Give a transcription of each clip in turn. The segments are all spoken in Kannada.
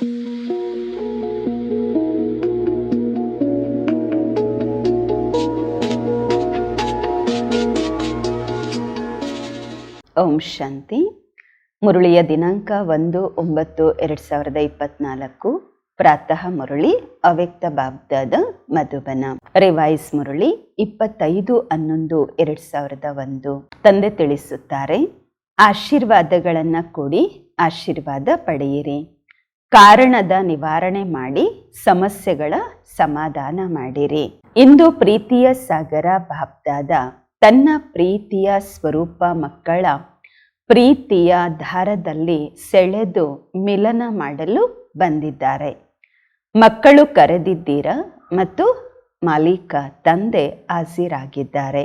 ಓಂ ಶಾಂತಿ. ಮುರುಳಿಯ ದಿನಾಂಕ ಒಂದು, ಒಂಬತ್ತು, ಎರಡು ಸಾವಿರದ ಇಪ್ಪತ್ನಾಲ್ಕು. ಪ್ರಾತಃ ಮುರುಳಿ, ಅವ್ಯಕ್ತ ಬಾಬ್ದಾದ ಮಧುಬನ. ರಿವೈಸ್ ಮುರುಳಿ, ಇಪ್ಪತ್ತೈದು ಹನ್ನೊಂದು ಎರಡು ಸಾವಿರದ ಒಂದು. ತಂದೆ ತಿಳಿಸುತ್ತಾರೆ, ಆಶೀರ್ವಾದಗಳನ್ನು ಕೊಡಿ, ಆಶೀರ್ವಾದ ಪಡೆಯಿರಿ. ಕಾರಣದ ನಿವಾರಣೆ ಮಾಡಿ ಸಮಸ್ಯೆಗಳ ಸಮಾಧಾನ ಮಾಡಿರಿ. ಇಂದು ಪ್ರೀತಿಯ ಸಾಗರ ಬಾಬ್ದಾದ ತನ್ನ ಪ್ರೀತಿಯ ಸ್ವರೂಪ ಮಕ್ಕಳ ಪ್ರೀತಿಯ ದಾರದಲ್ಲಿ ಸೆಳೆದು ಮಿಲನ ಮಾಡಲು ಬಂದಿದ್ದಾರೆ. ಮಕ್ಕಳು ಕರೆದಿದ್ದೀರ ಮತ್ತು ಮಾಲೀಕ ತಂದೆ ಹಾಜರಾಗಿದ್ದಾರೆ.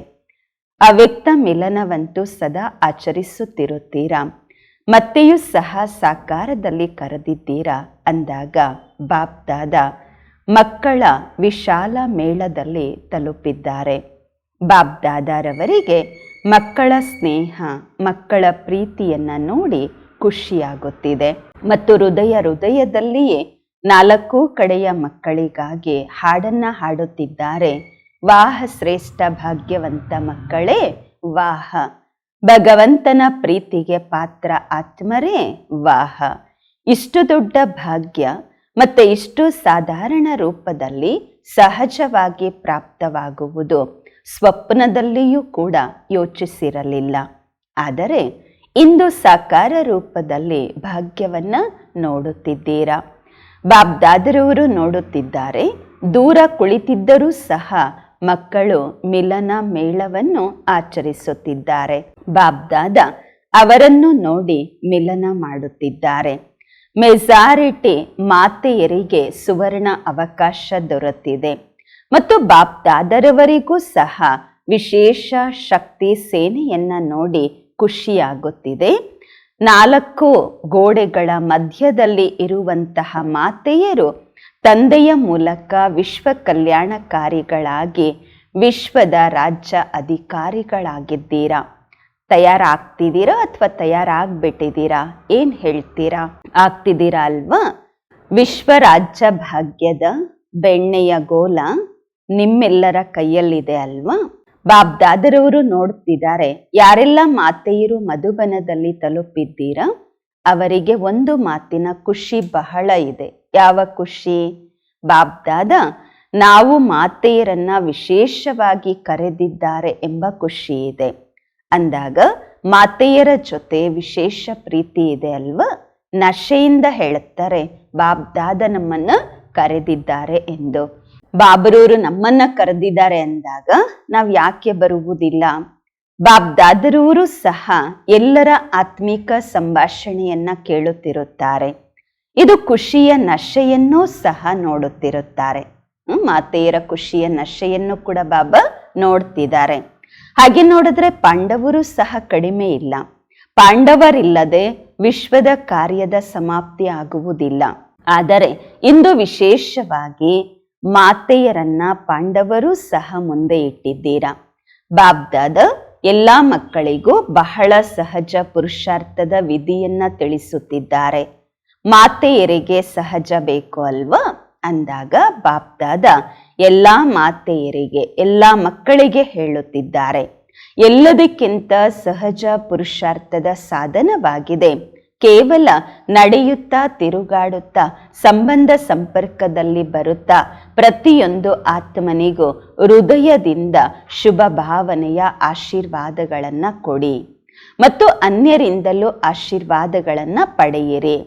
ಅವ್ಯಕ್ತ ಮಿಲನವಂತೂ ಸದಾ ಆಚರಿಸುತ್ತಿರುತ್ತೀರಾ? ಮತ್ತೆಯೂ ಸಹ ಸಾಕಾರದಲ್ಲಿ ಕರೆದಿದ್ದೀರಾ? ಅಂದಾಗ ಬಾಪ್ದಾದ ಮಕ್ಕಳ ವಿಶಾಲ ಮೇಳದಲ್ಲಿ ತಲುಪಿದ್ದಾರೆ. ಬಾಬ್ದಾದಾರವರಿಗೆ ಮಕ್ಕಳ ಸ್ನೇಹ, ಮಕ್ಕಳ ಪ್ರೀತಿಯನ್ನ ನೋಡಿ ಖುಷಿಯಾಗುತ್ತಿದೆ. ಮತ್ತು ಹೃದಯ ಹೃದಯದಲ್ಲಿಯೇ ನಾಲ್ಕು ಕಡೆಯ ಮಕ್ಕಳಿಗಾಗಿ ಹಾಡನ್ನ ಹಾಡುತ್ತಿದ್ದಾರೆ. ವಾಹ ಶ್ರೇಷ್ಠ ಭಾಗ್ಯವಂತ ಮಕ್ಕಳೇ, ವಾಹ. ಭಗವಂತನ ಪ್ರೀತಿಗೆ ಪಾತ್ರ ಆತ್ಮರೇ ವಾಹ. ಇಷ್ಟು ದೊಡ್ಡ ಭಾಗ್ಯ ಮತ್ತೆ ಇಷ್ಟು ಸಾಧಾರಣ ರೂಪದಲ್ಲಿ ಸಹಜವಾಗಿ ಪ್ರಾಪ್ತವಾಗುವುದು ಸ್ವಪ್ನದಲ್ಲಿಯೂ ಕೂಡ ಯೋಚಿಸಿರಲಿಲ್ಲ. ಆದರೆ ಇಂದು ಸಾಕಾರ ರೂಪದಲ್ಲಿ ಭಾಗ್ಯವನ್ನು ನೋಡುತ್ತಿದ್ದೀರಾ? ಬಾಬ್ದಾದರವರು ನೋಡುತ್ತಿದ್ದಾರೆ, ದೂರ ಕುಳಿತಿದ್ದರೂ ಸಹ ಮಕ್ಕಳು ಮಿಲನ ಮೇಳವನ್ನು ಆಚರಿಸುತ್ತಿದ್ದಾರೆ. ಬಾಬ್ದಾದ ಅವರನ್ನು ನೋಡಿ ಮಿಲನ ಮಾಡುತ್ತಿದ್ದಾರೆ. ಮೆಜಾರಿಟಿ ಮಾತೆಯರಿಗೆ ಸುವರ್ಣ ಅವಕಾಶ ದೊರೆತಿದೆ ಮತ್ತು ಬಾಪ್ದಾದರವರಿಗೂ ಸಹ ವಿಶೇಷ ಶಕ್ತಿ ಸೇನೆಯನ್ನ ನೋಡಿ ಖುಷಿಯಾಗುತ್ತಿದೆ. ನಾಲ್ಕು ಗೋಡೆಗಳ ಮಧ್ಯದಲ್ಲಿ ಇರುವಂತಹ ಮಾತೆಯರು ತಂದೆಯ ಮೂಲಕ ವಿಶ್ವ ಕಲ್ಯಾಣಕಾರಿಗಳಾಗಿ ವಿಶ್ವದ ರಾಜ್ಯ ಅಧಿಕಾರಿಗಳಾಗಿದ್ದೀರಾ? ತಯಾರಾಗ್ತಿದ್ದೀರಾ ಅಥವಾ ತಯಾರಾಗ್ಬಿಟ್ಟಿದ್ದೀರಾ ಏನ್ ಹೇಳ್ತೀರಾ? ಆಗ್ತಿದ್ದೀರಾ ಅಲ್ವಾ ವಿಶ್ವ ರಾಜ್ಯ ಭಾಗ್ಯದ ಬೆಣ್ಣೆಯ ಗೋಲ ನಿಮ್ಮೆಲ್ಲರ ಕೈಯಲ್ಲಿದೆ ಅಲ್ವಾ? ಬಾಬ್ದಾದರವರು ನೋಡ್ತಿದ್ದಾರೆ, ಯಾರೆಲ್ಲ ಮಾತೆಯರು ಮಧುಬನದಲ್ಲಿ ತಲುಪಿದ್ದೀರಾ? ಅವರಿಗೆ ಒಂದು ಮಾತಿನ ಖುಷಿ ಬಹಳ ಇದೆ. ಯಾವ ಖುಷಿ? ಬಾಬ್ದಾದ, ನಾವು ಮಾತೆಯರನ್ನ ವಿಶೇಷವಾಗಿ ಕರೆದಿದ್ದಾರೆ ಎಂಬ ಖುಷಿ ಇದೆ. ಅಂದಾಗ ಮಾತೆಯರ ಜೊತೆ ವಿಶೇಷ ಪ್ರೀತಿ ಇದೆ ಅಲ್ವಾ? ನಶೆಯಿಂದ ಹೇಳುತ್ತಾರೆ ಬಾಬ್ದಾದ ನಮ್ಮನ್ನ ಕರೆದಿದ್ದಾರೆ ಎಂದು. ಬಾಬರೂರು ನಮ್ಮನ್ನ ಕರೆದಿದ್ದಾರೆ ಅಂದಾಗ ನಾವು ಯಾಕೆ ಬರುವುದಿಲ್ಲ? ಬಾಬ್ದಾದರೂರು ಸಹ ಎಲ್ಲರ ಆತ್ಮಿಕ ಸಂಭಾಷಣೆಯನ್ನ ಕೇಳುತ್ತಿರುತ್ತಾರೆ. ಇದು ಖುಷಿಯ ನಶೆಯನ್ನೂ ಸಹ ನೋಡುತ್ತಿರುತ್ತಾರೆ. ಮಾತೆಯರ ಖುಷಿಯ ನಶೆಯನ್ನು ಕೂಡ ಬಾಬಾ ನೋಡ್ತಿದ್ದಾರೆ. ಹಾಗೆ ನೋಡಿದ್ರೆ ಪಾಂಡವರು ಸಹ ಕಡಿಮೆ ಇಲ್ಲ. ಪಾಂಡವರಿಲ್ಲದೆ ವಿಶ್ವದ ಕಾರ್ಯದ ಸಮಾಪ್ತಿ ಆಗುವುದಿಲ್ಲ. ಆದರೆ ಇಂದು ವಿಶೇಷವಾಗಿ ಮಾತೆಯರನ್ನ ಪಾಂಡವರು ಸಹ ಮುಂದೆ ಇಟ್ಟಿದ್ದೀರಾ. ಬಾಬ್ದಾದ ಎಲ್ಲ ಮಕ್ಕಳಿಗೂ ಬಹಳ ಸಹಜ ಪುರುಷಾರ್ಥದ ವಿಧಿಯನ್ನ ತಿಳಿಸುತ್ತಿದ್ದಾರೆ. ಮಾತೆಯರಿಗೆ ಸಹಜ ಬೇಕು ಅಲ್ವಾ? ಅಂದಾಗ ಬಾಪ್ದಾದ ಎಲ್ಲಾ ಮಾತೆಯರಿಗೆ, ಎಲ್ಲ ಮಕ್ಕಳಿಗೆ ಹೇಳುತ್ತಿದ್ದಾರೆ. ಎಲ್ಲದಕ್ಕಿಂತ ಸಹಜ ಪುರುಷಾರ್ಥದ ಸಾಧನವಾಗಿದೆ. ಕೇವಲ ನಡೆಯುತ್ತಾ ತಿರುಗಾಡುತ್ತಾ ಸಂಬಂಧ ಸಂಪರ್ಕದಲ್ಲಿ ಬರುತ್ತಾ ಪ್ರತಿಯೊಂದು ಆತ್ಮನಿಗೂ ಹೃದಯದಿಂದ ಶುಭ ಭಾವನೆಯ ಆಶೀರ್ವಾದಗಳನ್ನು ಕೊಡಿ. ಮತ್ತು ಅನ್ಯರಿಂದಲೂ ಆಶೀರ್ವಾದಗಳನ್ನು ಪಡೆಯಿರಿ.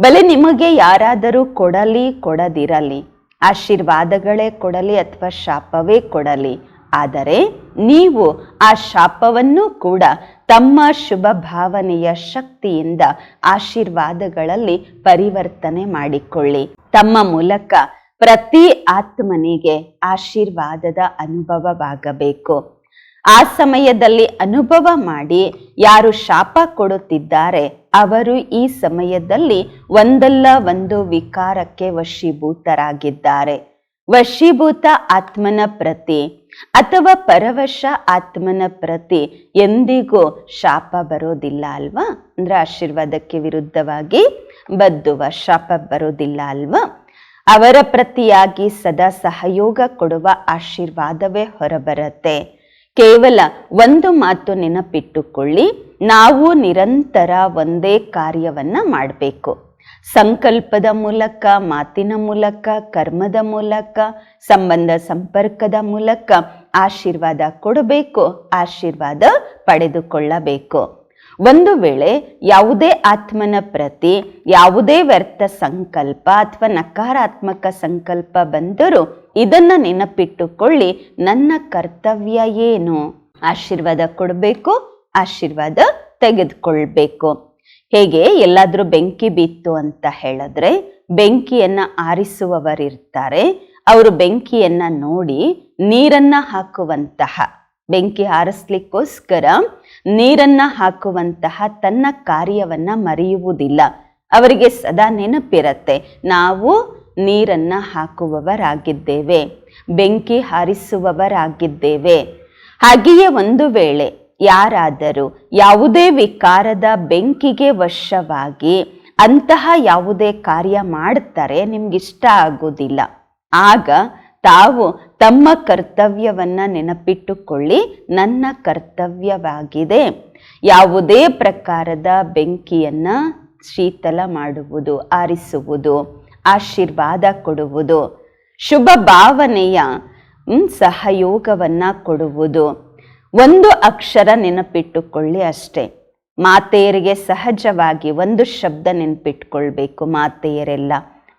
ಬಲೆ ನಿಮಗೆ ಯಾರಾದರೂ ಕೊಡಲಿ, ಕೊಡದಿರಲಿ. ಆಶೀರ್ವಾದಗಳೇ ಕೊಡಲಿ ಅಥವಾ ಶಾಪವೇ ಕೊಡಲಿ. ಆದರೆ ನೀವು ಆ ಶಾಪವನ್ನು ಕೂಡ ತಮ್ಮ ಶುಭ ಭಾವನೆಯ ಶಕ್ತಿಯಿಂದ ಆಶೀರ್ವಾದಗಳಲ್ಲಿ ಪರಿವರ್ತನೆ ಮಾಡಿಕೊಳ್ಳಿ. ತಮ್ಮ ಮೂಲಕ ಪ್ರತಿ ಆತ್ಮನಿಗೆ ಆಶೀರ್ವಾದದ ಅನುಭವವಾಗಬೇಕು. ಆ ಸಮಯದಲ್ಲಿ ಅನುಭವ ಮಾಡಿ ಯಾರು ಶಾಪ ಕೊಡುತ್ತಿದ್ದಾರೆ, ಅವರು ಈ ಸಮಯದಲ್ಲಿ ಒಂದಲ್ಲ ಒಂದು ವಿಕಾರಕ್ಕೆ ವಶೀಭೂತರಾಗಿದ್ದಾರೆ. ವಶೀಭೂತ ಆತ್ಮನ ಪ್ರತಿ ಅಥವಾ ಪರವಶ ಆತ್ಮನ ಪ್ರತಿ ಎಂದಿಗೂ ಶಾಪ ಬರೋದಿಲ್ಲ ಅಲ್ವಾ? ಅಂದ್ರೆ ಆಶೀರ್ವಾದಕ್ಕೆ ವಿರುದ್ಧವಾಗಿ ಬದ್ದುವ ಶಾಪ ಬರೋದಿಲ್ಲ ಅಲ್ವಾ? ಅವರ ಪ್ರತಿಯಾಗಿ ಸದಾ ಸಹಯೋಗ ಕೊಡುವ ಆಶೀರ್ವಾದವೇ ಹೊರಬರತ್ತೆ. ಕೇವಲ ಒಂದು ಮಾತು ನೆನಪಿಟ್ಟುಕೊಳ್ಳಿ. ನಾವು ನಿರಂತರ ಒಂದೇ ಕಾರ್ಯವನ್ನ ಮಾಡಬೇಕು. ಸಂಕಲ್ಪದ ಮೂಲಕ, ಮಾತಿನ ಮೂಲಕ, ಕರ್ಮದ ಮೂಲಕ, ಸಂಬಂಧ ಸಂಪರ್ಕದ ಮೂಲಕ ಆಶೀರ್ವಾದ ಕೊಡಬೇಕು, ಆಶೀರ್ವಾದ ಪಡೆದುಕೊಳ್ಳಬೇಕು. ಒಂದು ವೇಳೆ ಯಾವುದೇ ಆತ್ಮನ ಪ್ರತಿ, ಯಾವುದೇ ವ್ಯರ್ಥ ಸಂಕಲ್ಪ ಅಥವಾ ನಕಾರಾತ್ಮಕ ಸಂಕಲ್ಪ ಬಂದರೂ ಇದನ್ನು ನೆನಪಿಟ್ಟುಕೊಳ್ಳಿ, ನನ್ನ ಕರ್ತವ್ಯ ಏನು? ಆಶೀರ್ವಾದ ಕೊಡಬೇಕು, ಆಶೀರ್ವಾದ ತೆಗೆದುಕೊಳ್ಬೇಕು. ಹೇಗೆ? ಎಲ್ಲಾದರೂ ಬೆಂಕಿ ಬಿತ್ತು ಅಂತ ಹೇಳಿದ್ರೆ, ಬೆಂಕಿಯನ್ನು ಆರಿಸುವವರಿರ್ತಾರೆ, ಅವರು ಬೆಂಕಿಯನ್ನು ನೋಡಿ ನೀರನ್ನು ಹಾಕುವಂತಹ, ಬೆಂಕಿ ಆರಿಸ್ಲಿಕ್ಕೋಸ್ಕರ ನೀರನ್ನ ಹಾಕುವಂತಹ ತನ್ನ ಕಾರ್ಯವನ್ನ ಮರೆಯುವುದಿಲ್ಲ. ಅವರಿಗೆ ಸದಾ ನೆನಪಿರತ್ತೆ, ನಾವು ನೀರನ್ನ ಹಾಕುವವರಾಗಿದ್ದೇವೆ, ಬೆಂಕಿ ಹಾರಿಸುವವರಾಗಿದ್ದೇವೆ. ಹಾಗೆಯೇ ಒಂದು ವೇಳೆ ಯಾರಾದರೂ ಯಾವುದೇ ವಿಕಾರದ ಬೆಂಕಿಗೆ ವಶವಾಗಿ ಅಂತಹ ಯಾವುದೇ ಕಾರ್ಯ ಮಾಡ್ತಾರೆ ನಿಮ್ಗಿಷ್ಟ ಆಗೋದಿಲ್ಲ ಆಗ ತಾವು ತಮ್ಮ ಕರ್ತವ್ಯವನ್ನು ನೆನಪಿಟ್ಟುಕೊಳ್ಳಿ, ನನ್ನ ಕರ್ತವ್ಯವಾಗಿದೆ. ಯಾವುದೇ ಪ್ರಕಾರದ ಬೆಂಕಿಯನ್ನು ಶೀತಲ ಮಾಡುವುದು, ಆರಿಸುವುದು, ಆಶೀರ್ವಾದ ಕೊಡುವುದು, ಶುಭ ಭಾವನೆಯ ಸಹಯೋಗವನ್ನು ಕೊಡುವುದು, ಒಂದು ಅಕ್ಷರ ನೆನಪಿಟ್ಟುಕೊಳ್ಳಿ ಅಷ್ಟೇ. ಮಾತೆಯರಿಗೆ ಸಹಜವಾಗಿ ಒಂದು ಶಬ್ದ ನೆನಪಿಟ್ಕೊಳ್ಬೇಕು ಮಾತೆಯರೆಲ್ಲ.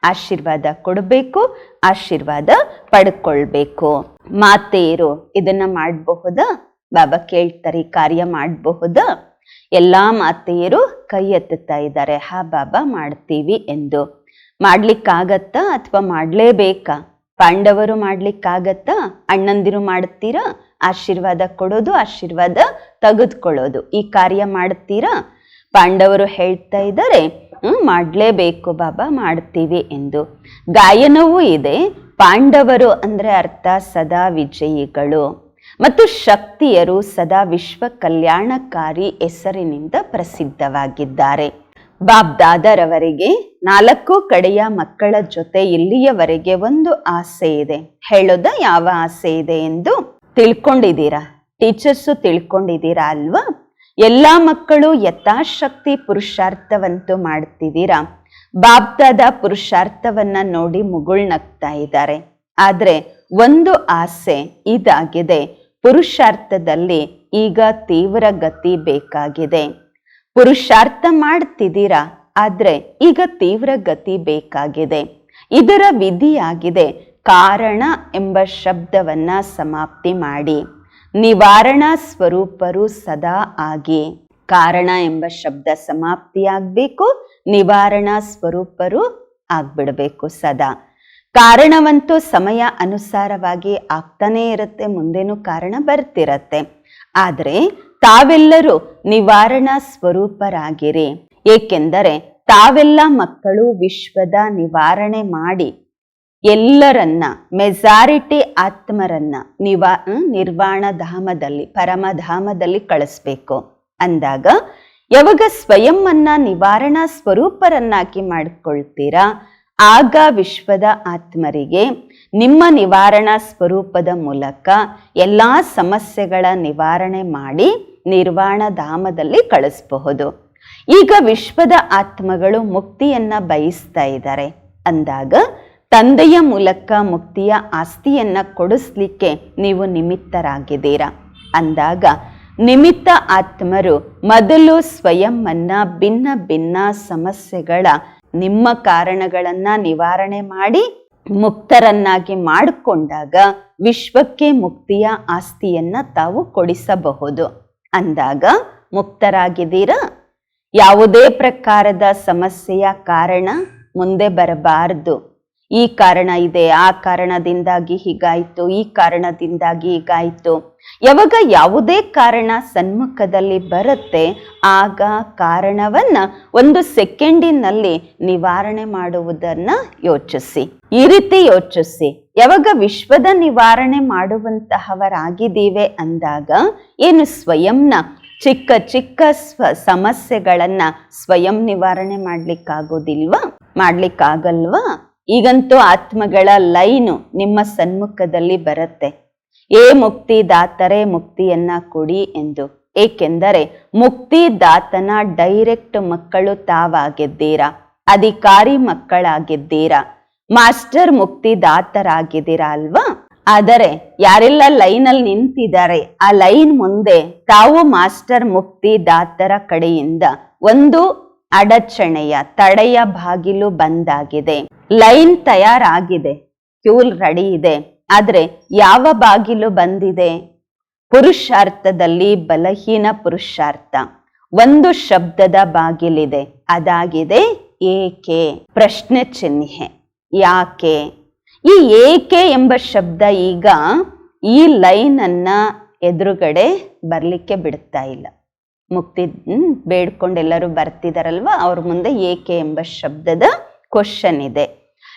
ಆಶೀರ್ವಾದ ಕೊಡಬೇಕು, ಆಶೀರ್ವಾದ ಪಡ್ಕೊಳ್ಬೇಕು. ಮಾತೆಯರು, ಇದನ್ನ ಮಾಡಬಹುದಾ? ಬಾಬಾ ಕೇಳ್ತಾರೆ ಕಾರ್ಯ ಮಾಡಬಹುದಾ? ಎಲ್ಲಾ ಮಾತೆಯರು ಕೈ ಎತ್ತುತ್ತಾ ಇದ್ದಾರೆ, ಹಾ ಬಾಬಾ ಮಾಡ್ತೀವಿ ಎಂದು. ಮಾಡ್ಲಿಕ್ಕಾಗತ್ತಾ ಅಥವಾ ಮಾಡ್ಲೇಬೇಕಾ? ಪಾಂಡವರು ಮಾಡ್ಲಿಕ್ಕಾಗತ್ತಾ? ಅಣ್ಣಂದಿರು ಮಾಡ್ತೀರಾ? ಆಶೀರ್ವಾದ ಕೊಡೋದು, ಆಶೀರ್ವಾದ ತೆಗೆದುಕೊಳ್ಳೋದು. ಈ ಕಾರ್ಯ ಮಾಡ್ತೀರಾ? ಪಾಂಡವರು ಹೇಳ್ತಾ ಇದ್ದಾರೆ ಮಾಡ್ಲೇಬೇಕು ಬಾಬಾ, ಮಾಡ್ತೀವಿ ಎಂದು. ಗಾಯನವೂ ಇದೆ. ಪಾಂಡವರು ಅಂದರೆ ಅರ್ಥ ಸದಾ ವಿಜಯಿಗಳು. ಮತ್ತು ಶಕ್ತಿಯರು ಸದಾ ವಿಶ್ವ ಕಲ್ಯಾಣಕಾರಿ ಹೆಸರಿನಿಂದ ಪ್ರಸಿದ್ಧವಾಗಿದ್ದಾರೆ. ಬಾಬ್ ದಾದರವರಿಗೆ ನಾಲ್ಕು ಕಡೆಯ ಮಕ್ಕಳ ಜೊತೆ ಇಲ್ಲಿಯವರೆಗೆ ಒಂದು ಆಸೆ ಇದೆ. ಹೇಳೋದ ಯಾವ ಆಸೆ ಇದೆ ಎಂದು ತಿಳ್ಕೊಂಡಿದ್ದೀರಾ? ಟೀಚರ್ಸು ತಿಳ್ಕೊಂಡಿದ್ದೀರಾ ಅಲ್ವಾ? ಎಲ್ಲಾ ಮಕ್ಕಳು ಯಥಾಶಕ್ತಿ ಪುರುಷಾರ್ಥವಂತೂ ಮಾಡ್ತಿದ್ದೀರಾ? ಬಾಬ್ದಾದ ಪುರುಷಾರ್ಥವನ್ನ ನೋಡಿ ಮುಗುಳ್ನಗ್ತಾ ಇದ್ದಾರೆ. ಆದ್ರೆ ಒಂದು ಆಸೆ ಇದಾಗಿದೆ. ಪುರುಷಾರ್ಥದಲ್ಲಿ ಈಗ ತೀವ್ರ ಗತಿ ಬೇಕಾಗಿದೆ. ಪುರುಷಾರ್ಥ ಮಾಡ್ತಿದ್ದೀರಾ? ಆದ್ರೆ ಈಗ ತೀವ್ರ ಗತಿ ಬೇಕಾಗಿದೆ. ಇದರ ವಿಧಿಯಾಗಿದೆ. ಕಾರಣ ಎಂಬ ಶಬ್ದವನ್ನ ಸಮಾಪ್ತಿ ಮಾಡಿ. ನಿವಾರಣಾ ಸ್ವರೂಪರು ಸದಾ ಆಗಿ ಕಾರಣ ಎಂಬ ಶಬ್ದ ಸಮಾಪ್ತಿಯಾಗಬೇಕು ನಿವಾರಣಾ ಸ್ವರೂಪರು ಆಗ್ಬಿಡ್ಬೇಕು ಸದಾ. ಕಾರಣವಂತೂ ಸಮಯ ಅನುಸಾರವಾಗಿ ಆಗ್ತಾನೇ ಇರುತ್ತೆ, ಮುಂದೇನು ಕಾರಣ ಬರ್ತಿರತ್ತೆ. ಆದರೆ ತಾವೆಲ್ಲರೂ ನಿವಾರಣಾ ಸ್ವರೂಪರಾಗಿರಿ. ಏಕೆಂದರೆ ತಾವೆಲ್ಲ ಮಕ್ಕಳು ವಿಶ್ವದ ನಿವಾರಣೆ ಮಾಡಿ ಎಲ್ಲರನ್ನ ಮೆಜಾರಿಟಿ ಆತ್ಮರನ್ನ ನಿವಾ ನಿರ್ವಾಣ ಧಾಮದಲ್ಲಿ ಪರಮಧಾಮದಲ್ಲಿ ಕಳಿಸ್ಬೇಕು. ಅಂದಾಗ, ಯಾವಾಗ ಸ್ವಯಂವನ್ನ ನಿವಾರಣಾ ಸ್ವರೂಪರನ್ನಾಗಿ ಮಾಡಿಕೊಳ್ತೀರಾ, ಆಗ ವಿಶ್ವದ ಆತ್ಮರಿಗೆ ನಿಮ್ಮ ನಿವಾರಣಾ ಸ್ವರೂಪದ ಮೂಲಕ ಎಲ್ಲ ಸಮಸ್ಯೆಗಳ ನಿವಾರಣೆ ಮಾಡಿ ನಿರ್ವಾಣ ಧಾಮದಲ್ಲಿ ಕಳಿಸಬಹುದು. ಈಗ ವಿಶ್ವದ ಆತ್ಮಗಳು ಮುಕ್ತಿಯನ್ನ ಬಯಸ್ತಾ ಇದ್ದಾರೆ. ಅಂದಾಗ ತಂದೆಯ ಮೂಲಕ ಮುಕ್ತಿಯ ಆಸ್ತಿಯನ್ನ ಕೊಡಿಸ್ಲಿಕ್ಕೆ ನೀವು ನಿಮಿತ್ತರಾಗಿದ್ದೀರಾ? ಅಂದಾಗ ನಿಮಿತ್ತ ಆತ್ಮರು ಮೊದಲು ಸ್ವಯಂವನ್ನ ಭಿನ್ನ ಭಿನ್ನ ಸಮಸ್ಯೆಗಳ ನಿಮ್ಮ ಕಾರಣಗಳನ್ನ ನಿವಾರಣೆ ಮಾಡಿ ಮುಕ್ತರನ್ನಾಗಿ ಮಾಡಿಕೊಂಡಾಗ ವಿಶ್ವಕ್ಕೆ ಮುಕ್ತಿಯ ಆಸ್ತಿಯನ್ನ ತಾವು ಕೊಡಿಸಬಹುದು. ಅಂದಾಗ ಮುಕ್ತರಾಗಿದ್ದೀರಾ? ಯಾವುದೇ ಪ್ರಕಾರದ ಸಮಸ್ಯೆಯ ಕಾರಣ ಮುಂದೆ ಬರಬಾರದು. ಈ ಕಾರಣ ಇದೆ, ಆ ಕಾರಣದಿಂದಾಗಿ ಹೀಗಾಯ್ತು, ಈ ಕಾರಣದಿಂದಾಗಿ ಹೀಗಾಯ್ತು. ಯಾವಾಗ ಯಾವುದೇ ಕಾರಣ ಸನ್ಮುಖದಲ್ಲಿ ಬರುತ್ತೆ, ಆಗ ಕಾರಣವನ್ನ ಒಂದು ಸೆಕೆಂಡಿನಲ್ಲಿ ನಿವಾರಣೆ ಮಾಡುವುದನ್ನ ಯೋಚಿಸಿ. ಈ ರೀತಿ ಯೋಚಿಸಿ. ಯಾವಾಗ ವಿಶ್ವದ ನಿವಾರಣೆ ಮಾಡುವಂತಹವರಾಗಿದ್ದೀವಿ ಅಂದಾಗ, ಏನು ಸ್ವಯಂನ ಚಿಕ್ಕ ಚಿಕ್ಕ ಸ್ವ ಸಮಸ್ಯೆಗಳನ್ನ ಸ್ವಯಂ ನಿವಾರಣೆ ಮಾಡ್ಲಿಕ್ಕಾಗೋದಿಲ್ವಾ? ಮಾಡ್ಲಿಕ್ಕಾಗಲ್ವಾ? ಈಗಂತೂ ಆತ್ಮಗಳ ಲೈನು ನಿಮ್ಮ ಸನ್ಮುಖದಲ್ಲಿ ಬರುತ್ತೆ. ಏ ಮುಕ್ತಿದಾತರೇ ಮುಕ್ತಿಯನ್ನ ಕೊಡಿ ಎಂದು. ಏಕೆಂದರೆ ಮುಕ್ತಿದಾತನ ಡೈರೆಕ್ಟ್ ಮಕ್ಕಳು ತಾವಾಗಿದ್ದೀರಾ? ಅಧಿಕಾರಿ ಮಕ್ಕಳಾಗಿದ್ದೀರಾ? ಮಾಸ್ಟರ್ ಮುಕ್ತಿದಾತರಾಗಿದ್ದೀರಾ ಅಲ್ವಾ? ಆದರೆ ಯಾರೆಲ್ಲ ಲೈನಲ್ಲಿ ನಿಂತಿದ್ದಾರೆ, ಆ ಲೈನ್ ಮುಂದೆ ತಾವು ಮಾಸ್ಟರ್ ಮುಕ್ತಿದಾತರ ಕಡೆಯಿಂದ ಒಂದು ಅಡಚಣೆಯ ತಡೆಯ ಬಾಗಿಲು ಬಂದಾಗಿದೆ. ಲೈನ್ ತಯಾರಾಗಿದೆ. ಕ್ಯೂಲ್ ರೆಡಿ ಇದೆ. ಆದ್ರೆ ಯಾವ ಬಾಗಿಲು ಬಂದಿದೆ? ಪುರುಷಾರ್ಥದಲ್ಲಿ ಬಲಹೀನ ಪುರುಷಾರ್ಥ. ಒಂದು ಶಬ್ದದ ಬಾಗಿಲಿದೆ. ಅದಾಗಿದೆ ಏಕೆ? ಪ್ರಶ್ನೆ ಚಿಹ್ನೆ. ಯಾಕೆ? ಈ ಏಕೆ ಎಂಬ ಶಬ್ದ ಈಗ ಈ ಲೈನ್ ಅನ್ನ ಎದುರುಗಡೆ ಬರ್ಲಿಕ್ಕೆ ಬಿಡ್ತಾ ಇಲ್ಲ. ಮುಕ್ತಿ ಬೇಡ್ಕೊಂಡು ಎಲ್ಲರೂ ಬರ್ತಿದಾರಲ್ವ? ಅವ್ರ ಮುಂದೆ ಏಕೆ ಎಂಬ ಶಬ್ದದ ಕ್ವಶನ್ ಇದೆ.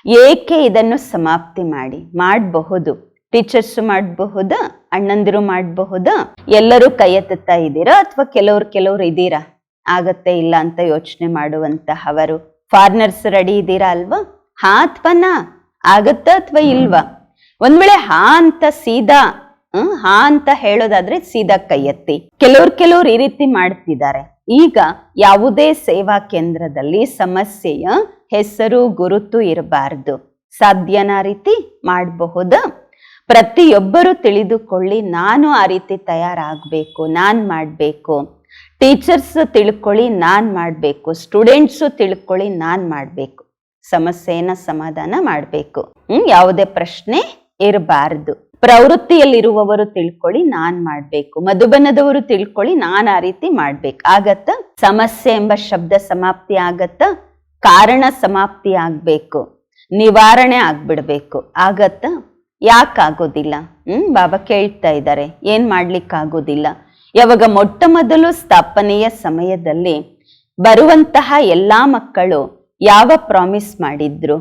ಏಕೆ ಇದನ್ನು ಸಮಾಪ್ತಿ ಮಾಡಿ? ಮಾಡಬಹುದು. ಟೀಚರ್ಸ್ ಮಾಡಬಹುದಾ? ಅಣ್ಣಂದಿರು ಮಾಡಬಹುದಾ? ಎಲ್ಲರೂ ಕೈ ಎತ್ತುತ್ತಾ ಇದ್ದೀರಾ? ಅಥವಾ ಕೆಲವ್ರು ಕೆಲವ್ರು ಇದ್ದೀರಾ? ಆಗತ್ತೆ ಇಲ್ಲ ಅಂತ ಯೋಚನೆ ಮಾಡುವಂತಹವರು ಫಾರ್ನರ್ಸ್ ರೆಡಿ ಇದ್ದೀರಾ ಅಲ್ವಾ? ಹಾ ಅಥವಾ ನಾ ಆಗತ್ತಾ ಅಥವಾ ಇಲ್ವಾ? ಒಂದ್ ವೇಳೆ ಹಾ ಅಂತ ಸೀದಾ ಹಾ ಅಂತ ಹೇಳೋದಾದ್ರೆ ಸೀದಾ ಕೈ ಎತ್ತಿ ಕೆಲವ್ರು ಕೆಲವ್ರು ಈ ರೀತಿ ಮಾಡ್ತಿದ್ದಾರೆ. ಈಗ ಯಾವುದೇ ಸೇವಾ ಕೇಂದ್ರದಲ್ಲಿ ಸಮಸ್ಯೆಯ ಹೆಸರು, ಗುರುತು ಇರಬಾರ್ದು. ಸಾಧ್ಯನ ರೀತಿ ಮಾಡಬಹುದು. ಪ್ರತಿಯೊಬ್ಬರು ತಿಳಿದುಕೊಳ್ಳಿ, ನಾನು ಆ ರೀತಿ ತಯಾರಾಗಬೇಕು, ನಾನ್ ಮಾಡಬೇಕು. ಟೀಚರ್ಸ್ ತಿಳ್ಕೊಳ್ಳಿ, ನಾನ್ ಮಾಡಬೇಕು. ಸ್ಟೂಡೆಂಟ್ಸು ತಿಳ್ಕೊಳ್ಳಿ, ನಾನ್ ಮಾಡಬೇಕು. ಸಮಸ್ಯೆಯನ್ನ ಸಮಾಧಾನ ಮಾಡಬೇಕು. ಯಾವುದೇ ಪ್ರಶ್ನೆ ಇರಬಾರ್ದು. ಪ್ರವೃತ್ತಿಯಲ್ಲಿರುವವರು ತಿಳ್ಕೊಳ್ಳಿ, ನಾನ್ ಮಾಡ್ಬೇಕು. ಮಧುಬನದವರು ತಿಳ್ಕೊಳ್ಳಿ, ನಾನ್ ಆ ರೀತಿ ಮಾಡ್ಬೇಕು. ಆಗತ್ತ? ಸಮಸ್ಯೆ ಎಂಬ ಶಬ್ದ ಸಮಾಪ್ತಿ ಆಗತ್ತ? ಕಾರಣ ಸಮಾಪ್ತಿ ಆಗ್ಬೇಕು. ನಿವಾರಣೆ ಆಗ್ಬಿಡ್ಬೇಕು. ಆಗತ್ತ? ಯಾಕಾಗೋದಿಲ್ಲ? ಹ್ಮ್, ಬಾಬಾ ಕೇಳ್ತಾ ಇದ್ದಾರೆ. ಏನ್ ಮಾಡ್ಲಿಕ್ಕಾಗೋದಿಲ್ಲ? ಯಾವಾಗ ಮೊಟ್ಟ ಮೊದಲು ಸ್ಥಾಪನೆಯ ಸಮಯದಲ್ಲಿ ಬರುವಂತಹ ಎಲ್ಲಾ ಮಕ್ಕಳು ಯಾವ ಪ್ರಾಮಿಸ್ ಮಾಡಿದ್ರು?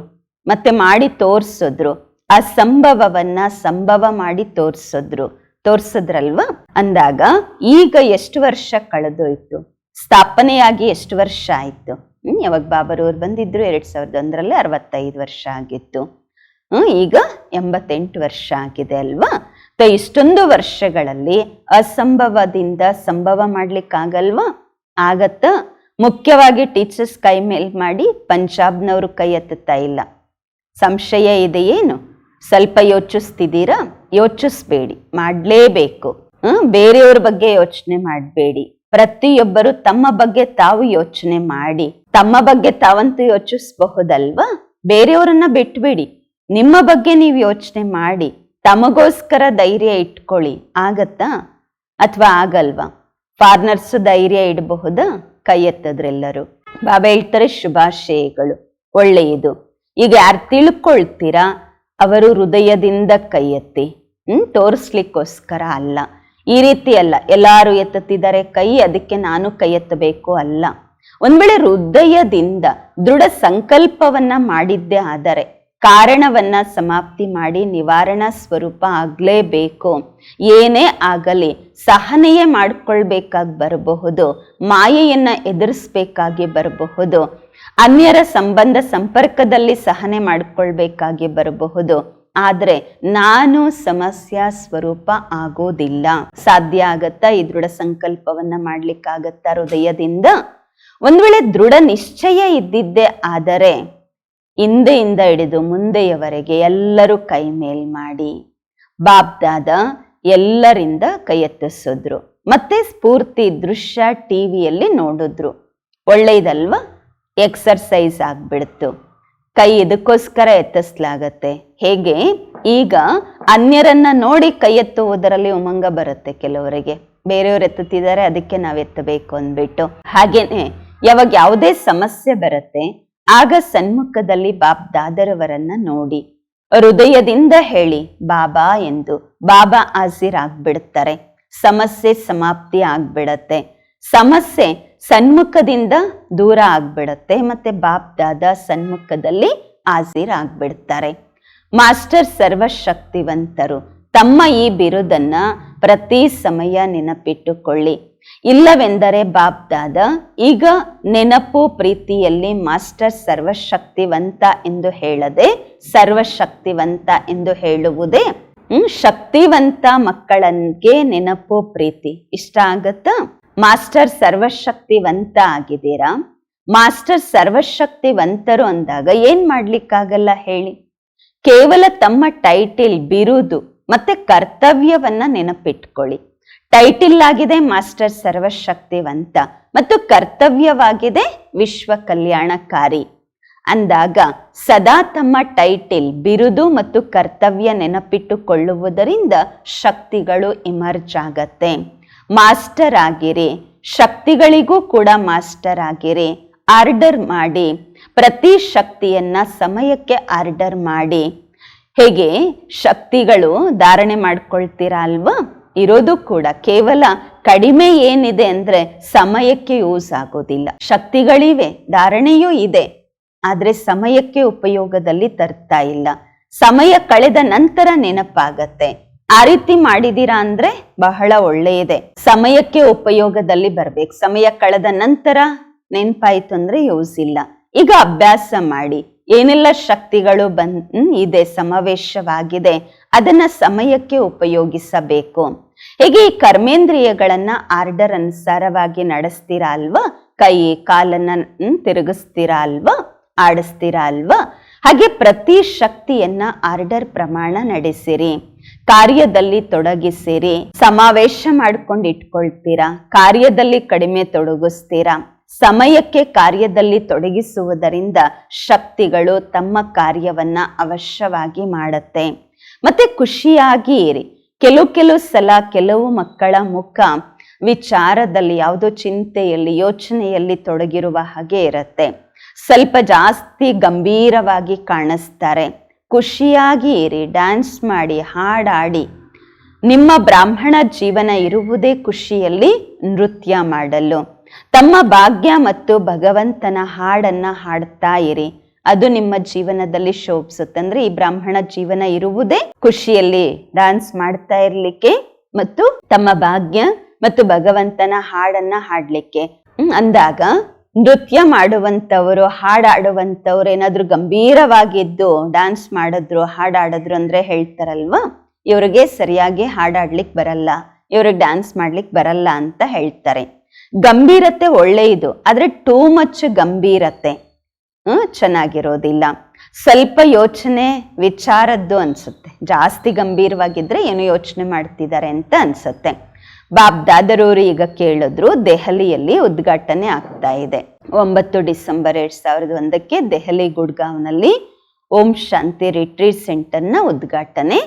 ಮತ್ತೆ ಮಾಡಿ ತೋರ್ಸಿದ್ರು? ಆ ಸಂಭವವನ್ನ ಸಂಭವ ಮಾಡಿ ತೋರಿಸಿದ್ರು. ತೋರ್ಸದ್ರಲ್ವಾ? ಅಂದಾಗ ಈಗ ಎಷ್ಟು ವರ್ಷ ಕಳೆದೋಯ್ತು? ಸ್ಥಾಪನೆಯಾಗಿ ಎಷ್ಟು ವರ್ಷ ಆಯಿತು? ಹ್ಮ್, ಯಾವಾಗ ಬಾಬರವ್ರು ಬಂದಿದ್ರು ಎರಡ್ ಸಾವಿರದ ಒಂದರಲ್ಲಿ ಅರವತ್ತೈದು ವರ್ಷ ಆಗಿತ್ತು. ಹ್ಮ್, ಈಗ ಎಂಬತ್ತೆಂಟು ವರ್ಷ ಆಗಿದೆ ಅಲ್ವಾ? ತ ಇಷ್ಟೊಂದು ವರ್ಷಗಳಲ್ಲಿ ಅಸಂಭವದಿಂದ ಸಂಭವ ಮಾಡ್ಲಿಕ್ಕಾಗಲ್ವಾ? ಆಗತ್ತ? ಮುಖ್ಯವಾಗಿ ಟೀಚರ್ಸ್ ಕೈ ಮೇಲ್ ಮಾಡಿ ಪಂಜಾಬ್ನವರು ಕೈ ಎತ್ತುತ್ತಾ ಇಲ್ಲ? ಸಂಶಯ ಇದೆಯೇನು? ಸ್ವಲ್ಪ ಯೋಚಿಸ್ತಿದ್ದೀರಾ? ಯೋಚಿಸ್ಬೇಡಿ. ಮಾಡಲೇಬೇಕು. ಹ್ಮ್? ಬೇರೆಯವ್ರ ಬಗ್ಗೆ ಯೋಚನೆ ಮಾಡಬೇಡಿ. ಪ್ರತಿಯೊಬ್ಬರು ತಮ್ಮ ಬಗ್ಗೆ ತಾವು ಯೋಚನೆ ಮಾಡಿ. ತಮ್ಮ ಬಗ್ಗೆ ತಾವಂತೂ ಯೋಚಿಸ್ಬಹುದಲ್ವಾ? ಬೇರೆಯವರನ್ನ ಬಿಟ್ಬಿಡಿ. ನಿಮ್ಮ ಬಗ್ಗೆ ನೀವು ಯೋಚನೆ ಮಾಡಿ. ತಮಗೋಸ್ಕರ ಧೈರ್ಯ ಇಟ್ಕೊಳ್ಳಿ. ಆಗತ್ತಾ? ಅಥವಾ ಆಗಲ್ವಾ? ಫಾರ್ನರ್ಸ್ ಧೈರ್ಯ ಇಡಬಹುದಾ? ಕೈ ಎತ್ತದ್ರೆಲ್ಲರೂ ಬಾಬಾ ಹೇಳ್ತಾರೆ ಶುಭಾಶಯಗಳು. ಒಳ್ಳೆಯದು. ಈಗ ಯಾರು ತಿಳ್ಕೊಳ್ತೀರಾ? ಅವರು ಹೃದಯದಿಂದ ಕೈ ಎತ್ತಿ ತೋರಿಸ್ಲಿಕ್ಕೋಸ್ಕರ ಅಲ್ಲ. ಈ ರೀತಿ ಅಲ್ಲ. ಎಲ್ಲರೂ ಎತ್ತುತ್ತಿದ್ದಾರೆ ಕೈ, ಅದಕ್ಕೆ ನಾನು ಕೈ ಎತ್ತಬೇಕು ಅಲ್ಲ. ಒಂದು ವೇಳೆ ಹೃದಯದಿಂದ ದೃಢ ಸಂಕಲ್ಪವನ್ನ ಮಾಡಿದ್ದೆ ಆದರೆ, ಕಾರಣವನ್ನ ಸಮಾಪ್ತಿ ಮಾಡಿ ನಿವಾರಣಾ ಸ್ವರೂಪ ಆಗ್ಲೇಬೇಕು. ಏನೇ ಆಗಲಿ, ಸಹನೆಯೇ ಮಾಡ್ಕೊಳ್ಬೇಕಾಗಿ ಬರಬಹುದು, ಮಾಯೆಯನ್ನ ಎದುರಿಸ್ಬೇಕಾಗಿ ಬರಬಹುದು. ಅನ್ಯರ ಸಂಬಂಧ ಸಂಪರ್ಕದಲ್ಲಿ ಸಹನೆ ಮಾಡಿಕೊಳ್ಬೇಕಾಗಿ ಬರಬಹುದು. ಆದರೆ ನಾನು ಸಮಸ್ಯಾ ಸ್ವರೂಪ ಆಗೋದಿಲ್ಲ. ಸಾಧ್ಯ ಆಗತ್ತಾ ಈ ದೃಢ ಸಂಕಲ್ಪವನ್ನ ಮಾಡ್ಲಿಕ್ಕಾಗತ್ತಾ ಹೃದಯದಿಂದ? ಒಂದ್ ವೇಳೆ ದೃಢ ನಿಶ್ಚಯ ಇದ್ದಿದ್ದೇ ಆದರೆ ಹಿಂದೆಯಿಂದ ಹಿಡಿದು ಮುಂದೆಯವರೆಗೆ ಎಲ್ಲರೂ ಕೈ ಮೇಲ್ ಮಾಡಿ ಬಾಬ್ದಾದ ಎಲ್ಲರಿಂದ ಕೈ ಎತ್ತಿಸಿದ್ರು ಮತ್ತೆ ಸ್ಫೂರ್ತಿ ದೃಶ್ಯ ಟಿವಿಯಲ್ಲಿ ನೋಡಿದ್ರು. ಒಳ್ಳೆಯದಲ್ವಾ ಎಕ್ಸರ್ಸೈಸ್ ಆಗ್ಬಿಡ್ತು. ಕೈ ಇದಕ್ಕೋಸ್ಕರ ಎತ್ತಿಸ್ಲಾಗತ್ತೆ. ಹೇಗೆ? ಈಗ ಅನ್ಯರನ್ನ ನೋಡಿ ಕೈ ಎತ್ತುವುದರಲ್ಲಿ ಉಮಂಗ ಬರುತ್ತೆ ಕೆಲವರಿಗೆ. ಬೇರೆಯವ್ರು ಎತ್ತುತ್ತಿದ್ದಾರೆ, ಅದಕ್ಕೆ ನಾವು ಎತ್ತಬೇಕು ಅಂದ್ಬಿಟ್ಟು. ಹಾಗೇನೆ, ಯಾವಾಗ ಯಾವುದೇ ಸಮಸ್ಯೆ ಬರುತ್ತೆ, ಆಗ ಸನ್ಮುಖದಲ್ಲಿ ಬಾಬ್ ದಾದರವರನ್ನ ನೋಡಿ. ಹೃದಯದಿಂದ ಹೇಳಿ, ಬಾಬಾ ಎಂದು. ಬಾಬಾ ಹಾಜಿರಾಗ್ಬಿಡ್ತಾರೆ ಸಮಸ್ಯೆ ಸಮಾಪ್ತಿ ಆಗ್ಬಿಡತ್ತೆ. ಸಮಸ್ಯೆ ಸನ್ಮುಖದಿಂದ ದೂರ ಆಗ್ಬಿಡತ್ತೆ, ಮತ್ತೆ ಬಾಪ್ ದಾದ ಸನ್ಮುಖದಲ್ಲಿ ಹಾಜೀರಾಗ್ಬಿಡ್ತಾರೆ ಮಾಸ್ಟರ್ ಸರ್ವಶಕ್ತಿವಂತರು, ತಮ್ಮ ಈ ಬಿರುದನ್ನ ಪ್ರತಿ ಸಮಯ ನೆನಪಿಟ್ಟುಕೊಳ್ಳಿ. ಇಲ್ಲವೆಂದರೆ ಬಾಪ್ ದಾದ, ಈಗ ನೆನಪು ಪ್ರೀತಿಯಲ್ಲಿ ಮಾಸ್ಟರ್ ಸರ್ವಶಕ್ತಿವಂತ ಎಂದು ಹೇಳದೆ, ಸರ್ವಶಕ್ತಿವಂತ ಎಂದು ಹೇಳುವುದೇ ಶಕ್ತಿವಂತ ಮಕ್ಕಳನ್ಗೆ ನೆನಪು ಪ್ರೀತಿ. ಇಷ್ಟ ಆಗತ್ತಾ? ಮಾಸ್ಟರ್ ಸರ್ವಶಕ್ತಿವಂತ ಆಗಿದ್ದೀರಾ? ಮಾಸ್ಟರ್ ಸರ್ವಶಕ್ತಿವಂತರು ಅಂದಾಗ ಏನ್ ಮಾಡ್ಲಿಕ್ಕಾಗಲ್ಲ ಹೇಳಿ? ಕೇವಲ ತಮ್ಮ ಟೈಟಿಲ್ ಬಿರುದು ಮತ್ತೆ ಕರ್ತವ್ಯವನ್ನ ನೆನಪಿಟ್ಕೊಳ್ಳಿ. ಟೈಟಿಲ್ ಆಗಿದೆ ಮಾಸ್ಟರ್ ಸರ್ವಶಕ್ತಿವಂತ ಮತ್ತು ಕರ್ತವ್ಯವಾಗಿದೆ ವಿಶ್ವ ಕಲ್ಯಾಣಕಾರಿ. ಅಂದಾಗ ಸದಾ ತಮ್ಮ ಟೈಟಿಲ್ ಬಿರುದು ಮತ್ತು ಕರ್ತವ್ಯ ನೆನಪಿಟ್ಟುಕೊಳ್ಳುವುದರಿಂದ ಶಕ್ತಿಗಳು ಇಮರ್ಜ್ ಆಗತ್ತೆ. ಮಾಸ್ಟರ್ ಆಗಿರಿ ಶಕ್ತಿಗಳಿಗೂ ಕೂಡ ಮಾಸ್ಟರ್ ಆಗಿರಿ ಆರ್ಡರ್ ಮಾಡಿ. ಪ್ರತಿ ಶಕ್ತಿಯನ್ನ ಸಮಯಕ್ಕೆ ಆರ್ಡರ್ ಮಾಡಿ. ಹೇಗೆ? ಶಕ್ತಿಗಳು ಧಾರಣೆ ಮಾಡ್ಕೊಳ್ತೀರಾ ಅಲ್ವಾ? ಇರೋದು ಕೂಡ ಕೇವಲ ಕಡಿಮೆ ಏನಿದೆ ಅಂದ್ರೆ ಸಮಯಕ್ಕೆ ಯೂಸ್ ಆಗೋದಿಲ್ಲ. ಶಕ್ತಿಗಳಿವೆ, ಧಾರಣೆಯೂ ಇದೆ. ಆದ್ರೆ ಸಮಯಕ್ಕೆ ಉಪಯೋಗದಲ್ಲಿ ತರ್ತಾ ಇಲ್ಲ. ಸಮಯ ಕಳೆದ ನಂತರ ನೆನಪಾಗತ್ತೆ. ಆ ರೀತಿ ಮಾಡಿದೀರಾ ಅಂದ್ರೆ ಬಹಳ ಒಳ್ಳೆಯದೆ. ಸಮಯಕ್ಕೆ ಉಪಯೋಗದಲ್ಲಿ ಬರ್ಬೇಕು. ಸಮಯ ಕಳೆದ ನಂತರ ನೆನಪಾಯ್ತು ಅಂದ್ರೆ ಯೂಸ್ ಇಲ್ಲ ಈಗ ಅಭ್ಯಾಸ ಮಾಡಿ. ಏನೆಲ್ಲ ಶಕ್ತಿಗಳು ಬನ್ ಇದೆ, ಸಮಾವೇಶವಾಗಿದೆ, ಅದನ್ನ ಸಮಯಕ್ಕೆ ಉಪಯೋಗಿಸಬೇಕು. ಹೇಗೆ ಈ ಕರ್ಮೇಂದ್ರಿಯಗಳನ್ನ ಆರ್ಡರ್ ಅನುಸಾರವಾಗಿ ನಡೆಸ್ತೀರಾ ಅಲ್ವಾ? ಕೈ, ಕಾಲನ್ನ ತಿರುಗಿಸ್ತೀರಾ ಅಲ್ವಾ? ಆಡಿಸ್ತೀರಾ ಅಲ್ವಾ? ಹಾಗೆ ಪ್ರತಿ ಶಕ್ತಿಯನ್ನ ಆರ್ಡರ್ ಪ್ರಮಾಣ ನಡೆಸಿರಿ. ಕಾರ್ಯದಲ್ಲಿ ತೊಡಗಿಸಿರಿ. ಸಮಾವೇಶ ಮಾಡ್ಕೊಂಡು ಇಟ್ಕೊಳ್ತೀರಾ ಕಾರ್ಯದಲ್ಲಿ ಕಡಿಮೆ ತೊಡಗಿಸ್ತೀರಾ? ಸಮಯಕ್ಕೆ ಕಾರ್ಯದಲ್ಲಿ ತೊಡಗಿಸುವುದರಿಂದ ಶಕ್ತಿಗಳು ತಮ್ಮ ಕಾರ್ಯವನ್ನ ಅವಶ್ಯವಾಗಿ ಮಾಡತ್ತೆ. ಮತ್ತೆ ಖುಷಿಯಾಗಿ ಇರಿ. ಕೆಲವು ಕೆಲವು ಸಲ ಕೆಲವು ಮಕ್ಕಳ ಮುಖ ವಿಚಾರದಲ್ಲಿ ಯಾವುದೋ ಚಿಂತೆಯಲ್ಲಿ, ಯೋಚನೆಯಲ್ಲಿ ತೊಡಗಿರುವ ಹಾಗೆ ಇರತ್ತೆ. ಸ್ವಲ್ಪ ಜಾಸ್ತಿ ಗಂಭೀರವಾಗಿ ಕಾಣಿಸ್ತಾರೆ. ಖುಷಿಯಾಗಿ ಇರಿ ಡ್ಯಾನ್ಸ್ ಮಾಡಿ, ಹಾಡಾಡಿ, ನಿಮ್ಮ ಬ್ರಾಹ್ಮಣ ಜೀವನ ಇರುವುದೇ ಖುಷಿಯಲ್ಲಿ ನೃತ್ಯ ಮಾಡಲು. ತಮ್ಮ ಭಾಗ್ಯ ಮತ್ತು ಭಗವಂತನ ಹಾಡನ್ನ ಹಾಡ್ತಾ ಇರಿ. ಅದು ನಿಮ್ಮ ಜೀವನದಲ್ಲಿ ಶೋಭಿಸುತ್ತೆ. ಅಂದ್ರೆ ಈ ಬ್ರಾಹ್ಮಣ ಜೀವನ ಇರುವುದೇ ಖುಷಿಯಲ್ಲಿ ಡ್ಯಾನ್ಸ್ ಮಾಡ್ತಾ ಇರ್ಲಿಕ್ಕೆ ಮತ್ತು ತಮ್ಮ ಭಾಗ್ಯ ಮತ್ತು ಭಗವಂತನ ಹಾಡನ್ನ ಹಾಡ್ಲಿಕ್ಕೆ. ಅಂದಾಗ ನೃತ್ಯ ಮಾಡುವಂಥವರು, ಹಾಡಾಡುವಂಥವ್ರು ಏನಾದರೂ ಗಂಭೀರವಾಗಿದ್ದು ಡ್ಯಾನ್ಸ್ ಮಾಡಿದ್ರು, ಹಾಡಾಡಿದ್ರು ಅಂದರೆ ಹೇಳ್ತಾರಲ್ವಾ? ಇವ್ರಿಗೆ ಸರಿಯಾಗಿ ಹಾಡಾಡ್ಲಿಕ್ಕೆ ಬರಲ್ಲ, ಇವ್ರಿಗೆ ಡ್ಯಾನ್ಸ್ ಮಾಡ್ಲಿಕ್ಕೆ ಬರಲ್ಲ ಅಂತ ಹೇಳ್ತಾರೆ. ಗಂಭೀರತೆ ಒಳ್ಳೆಯದು ಆದರೆ ಟೂ ಮಚ್ ಗಂಭೀರತೆ ಚೆನ್ನಾಗಿರೋದಿಲ್ಲ. ಸ್ವಲ್ಪ ಯೋಚನೆ, ವಿಚಾರದ್ದು ಅನ್ಸುತ್ತೆ. ಜಾಸ್ತಿ ಗಂಭೀರವಾಗಿದ್ರೆ ಏನು ಯೋಚನೆ ಮಾಡ್ತಿದ್ದಾರೆ ಅಂತ ಅನ್ಸುತ್ತೆ. ಬಾಬ್ ದಾದರೂರು ಈಗ ಕೇಳಿದ್ರು, ದೆಹಲಿಯಲ್ಲಿ ಉದ್ಘಾಟನೆ ಆಗ್ತಾ ಇದೆ. ಒಂಬತ್ತು ಡಿಸೆಂಬರ್ ಎರಡ್ ಸಾವಿರದ ಒಂದಕ್ಕೆ ದೆಹಲಿ ಗುಡ್ಗಾಂವ್ನಲ್ಲಿ ಓಂ ಶಾಂತಿ ರಿಟ್ರೀಟ್ ಸೆಂಟರ್ನ ಉದ್ಘಾಟನೆ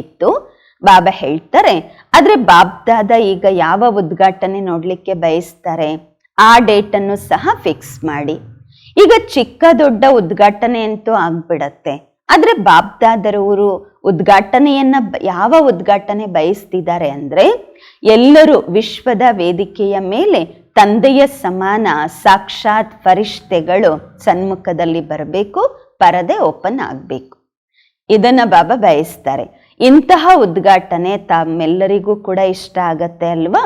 ಇತ್ತು. ಬಾಬಾ ಹೇಳ್ತಾರೆ, ಆದ್ರೆ ಬಾಬ್ ದಾದ ಈಗ ಯಾವ ಉದ್ಘಾಟನೆ ನೋಡ್ಲಿಕ್ಕೆ ಬಯಸ್ತಾರೆ? ಆ ಡೇಟ್ ಅನ್ನು ಸಹ ಫಿಕ್ಸ್ ಮಾಡಿ. ಈಗ ಚಿಕ್ಕ ದೊಡ್ಡ ಉದ್ಘಾಟನೆ ಅಂತೂ ಆಗ್ಬಿಡತ್ತೆ. ಆದ್ರೆ ಬಾಬ್ದಾದರವರು ಉದ್ಘಾಟನೆಯನ್ನ ಯಾವ ಉದ್ಘಾಟನೆ ಬಯಸ್ತಿದ್ದಾರೆ ಅಂದ್ರೆ ಎಲ್ಲರೂ ವಿಶ್ವದ ವೇದಿಕೆಯ ಮೇಲೆ ತಂದೆಯ ಸಮಾನ ಸಾಕ್ಷಾತ್ ಪರಿಷ್ಠೆಗಳು ಸನ್ಮುಖದಲ್ಲಿ ಬರಬೇಕು, ಪರದೆ ಓಪನ್ ಆಗಬೇಕು. ಇದನ್ನ ಬಾಬಾ ಬಯಸ್ತಾರೆ. ಇಂತಹ ಉದ್ಘಾಟನೆ ತಮ್ಮೆಲ್ಲರಿಗೂ ಕೂಡ ಇಷ್ಟ ಆಗತ್ತೆ ಅಲ್ವಾ?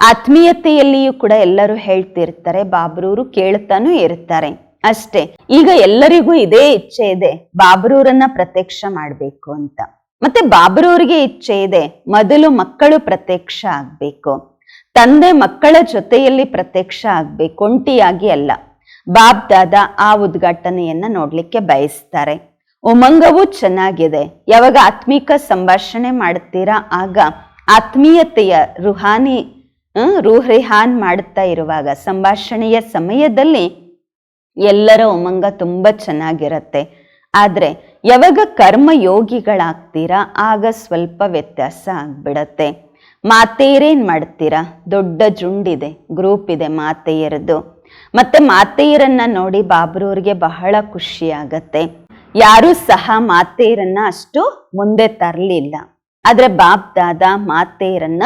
ಆತ್ಮೀಯತೆಯಲ್ಲಿಯೂ ಕೂಡ ಎಲ್ಲರೂ ಹೇಳ್ತಿರ್ತಾರೆ, ಬಾಬ್ರೂರು ಕೇಳ್ತಾನೂ ಇರ್ತಾರೆ. ಅಷ್ಟೇ. ಈಗ ಎಲ್ಲರಿಗೂ ಇದೇ ಇಚ್ಛೆ ಇದೆ, ಬಾಬ್ರೂರನ್ನ ಪ್ರತ್ಯಕ್ಷ ಮಾಡ್ಬೇಕು ಅಂತ. ಮತ್ತೆ ಬಾಬ್ರೂರಿಗೆ ಇಚ್ಛೆ ಇದೆ, ಮೊದಲು ಮಕ್ಕಳು ಪ್ರತ್ಯಕ್ಷ ಆಗ್ಬೇಕು. ತಂದೆ ಮಕ್ಕಳ ಜೊತೆಯಲ್ಲಿ ಪ್ರತ್ಯಕ್ಷ ಆಗ್ಬೇಕು, ಒಂಟಿಯಾಗಿ ಅಲ್ಲ. ಬಾಬ್ ದಾದ ಆ ಉದ್ಘಾಟನೆಯನ್ನ ನೋಡ್ಲಿಕ್ಕೆ ಬಯಸ್ತಾರೆ. ಉಮಂಗವು ಚೆನ್ನಾಗಿದೆ. ಯಾವಾಗ ಆತ್ಮಿಕ ಸಂಭಾಷಣೆ ಮಾಡ್ತೀರಾ, ಆಗ ಆತ್ಮೀಯತೆಯ ರುಹಾನಿ ರೂಹ್ರಿಹಾನ್ ಮಾಡುತ್ತಾ ಇರುವಾಗ, ಸಂಭಾಷಣೆಯ ಸಮಯದಲ್ಲಿ ಎಲ್ಲರ ಉಮಂಗ ತುಂಬ ಚೆನ್ನಾಗಿರತ್ತೆ. ಆದರೆ ಯಾವಾಗ ಕರ್ಮ ಯೋಗಿಗಳಾಗ್ತೀರಾ, ಆಗ ಸ್ವಲ್ಪ ವ್ಯತ್ಯಾಸ ಆಗ್ಬಿಡತ್ತೆ. ಮಾತೆಯರೇನು ಮಾಡ್ತೀರಾ? ದೊಡ್ಡ ಜುಂಡಿದೆ, ಗ್ರೂಪ್ ಇದೆ ಮಾತೆಯರದು. ಮತ್ತೆ ಮಾತೆಯರನ್ನ ನೋಡಿ ಬಾಬ್ರವ್ರಿಗೆ ಬಹಳ ಖುಷಿ ಆಗತ್ತೆ. ಯಾರೂ ಸಹ ಮಾತೆಯರನ್ನ ಅಷ್ಟು ಮುಂದೆ ತರಲಿಲ್ಲ. ಆದರೆ ಬಾಬ್ ದಾದ ಮಾತೆಯರನ್ನ